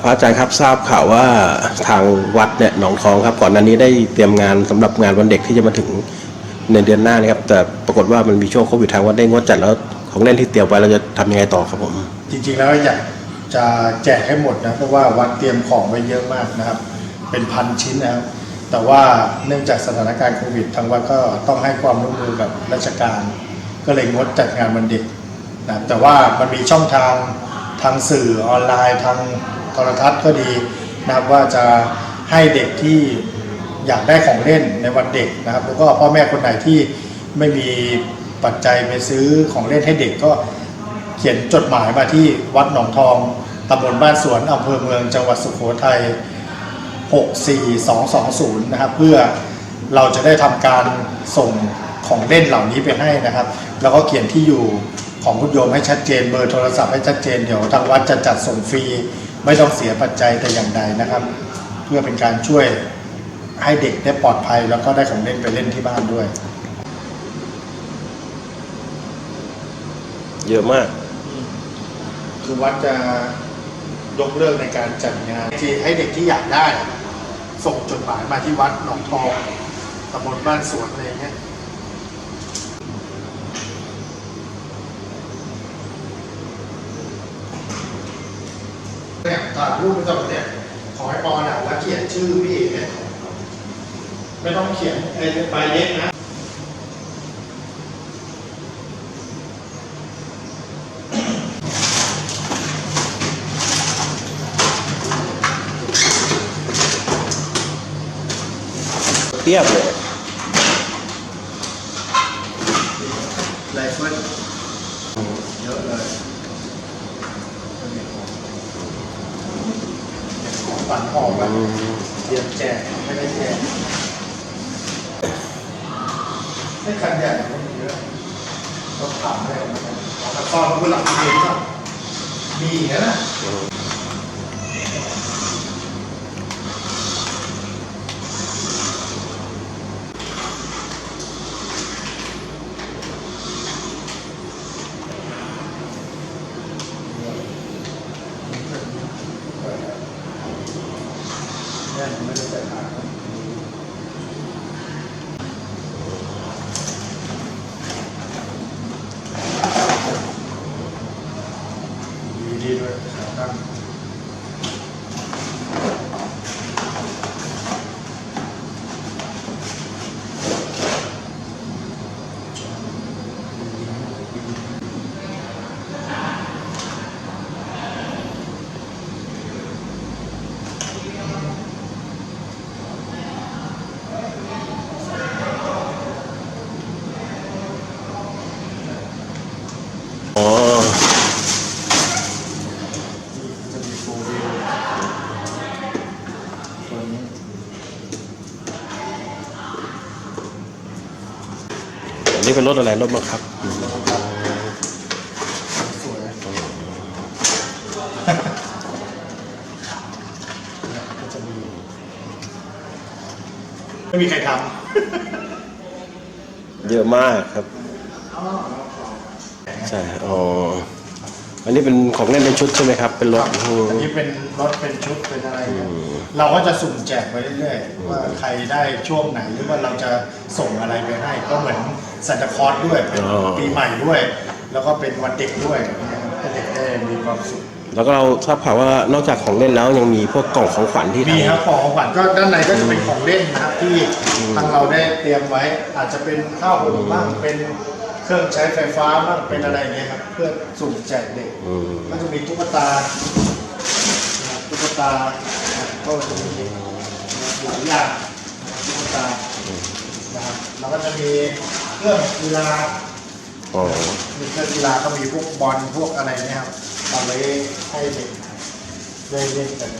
พระอาจารย์ครับทราบข่าวว่าทางวัดเนี่ยหนองทองครับ ก่อนหน้านี้ได้เตรียมงานสำหรับงานวันเด็กที่จะมาถึงในเดือนหน้านะครับ แต่ปรากฏว่ามันมีช่วงโควิดทางวัดได้งดจัดแล้วของเล่นที่เตรียมไว้เราจะทำยังไงต่อครับผม จริงๆแล้วอยากจะแจกให้หมดนะเพราะว่าวัดเตรียมของไว้เยอะมากนะครับ เป็นพันชิ้นนะครับแต่ว่าเนื่องจากสถานการณ์โควิด ทางวัดก็ต้องให้ความร่วมมือกับราชการ ก็เลยงดจัดงานวันเด็กนะแต่ว่ามันมีช่องทางทางสื่อออนไลน์ทาง โทรทัศน์ก็ดีนะครับว่าจะให้เด็กที่อยากได้ของเล่นในวันเด็กนะครับ แล้วก็พ่อแม่คนไหนที่ไม่มีปัจจัยไปซื้อของเล่นให้เด็กก็เขียนจดหมายมาที่วัดหนองทองตำบลบ้านสวนอำเภอเมืองจังหวัดสุโขทัย 64220 นะครับ เพื่อเราจะได้ทำการส่งของเล่นเหล่านี้ไปให้นะครับ แล้วก็เขียนที่อยู่ของคุณโยมให้ชัดเจน เบอร์โทรศัพท์ให้ชัดเจน เดี๋ยวทางวัดจะจัดส่งฟรี ไม่ต้องเสียปัจจัยแต่อย่างใดนะครับ เพื่อเป็นการช่วยให้เด็กได้ปลอดภัย แล้วก็ได้ของเล่นไปเล่นที่บ้านด้วย เยอะมาก คือวัดจะยกเลิกในการจัดงานที่ให้เด็กที่อยากได้ ส่งจดหมายมาที่วัดหนองทองตำบลบ้านสวนอะไรเงี้ยเนี่ยถ่าย รูปไม่ต้องเนี่ยขอให้ปอนอะแล้วเขียนชื่อพี่เนี่ยไม่ต้องเขียนไอ้ใบเล็กนะเทียบเลยไรเฟิลเยอะเลยของ ฝันออมแบบเตรียมแจกไม่ได้แจกให้คันใหญ่ก็มีเยอะต้องถามอะไรออกมาแต่ตอนเขาหลังเองก็มีนะ นะเนี่ยไม่ได้ใส่ถ่านดีดีด้วยครับ อ๋อ จะมีโฟวิวตัวนี้ อั นนี้เป็นรถอะไรรถบังคับสวยก็จะมีไม่มีใครทเยอะมากครับ ใช่ อ๋อ อันนี้เป็นของเล่นเป็นชุดใช่ไหมครับ เป็นรถำอืมอันนี้เป็นรถเป็นชุดเป็นอะไรเนี่ยเราก็จะสุ่มแจกไปเรื่อยๆว่าใครได้ช่วงไหนหรือว่าเราจะส่งอะไรไปให้ ก็เหมือนซันตาคลอสด้วยเป็นปีใหม่ด้วย แล้วก็เป็นวันเด็กด้วยนะครับให้เด็กได้มีความสุขแล้วก็เราทราบข่าวว่านอกจากของเล่นแล้วยังมีพวกกล่องของขวัญที่มีทางครับของขวัญก็ด้านในก็จะเป็นของเล่นนะครับที่ทางเราได้เตรียมไว้อาจจะเป็นข้าวหุงบ้างเป็น เครื่องใช้ไฟฟ้าบ้างเป็นอะไรอย่างเงี้ยครับเพื่อสุ่มแจกเด็กอืมก็จะมีตุ๊กตานะครับตุ๊กตานะครับก็จะมีหลายอย่างตุ๊กตานะครับแล้วก็จะมีเครื่องกีฬา อ๋อมีเครื่องกีฬาก็มีพวกบอลพวกอะไรเนี่ยครับเอาไว้ให้เด็กได้เล่นกัน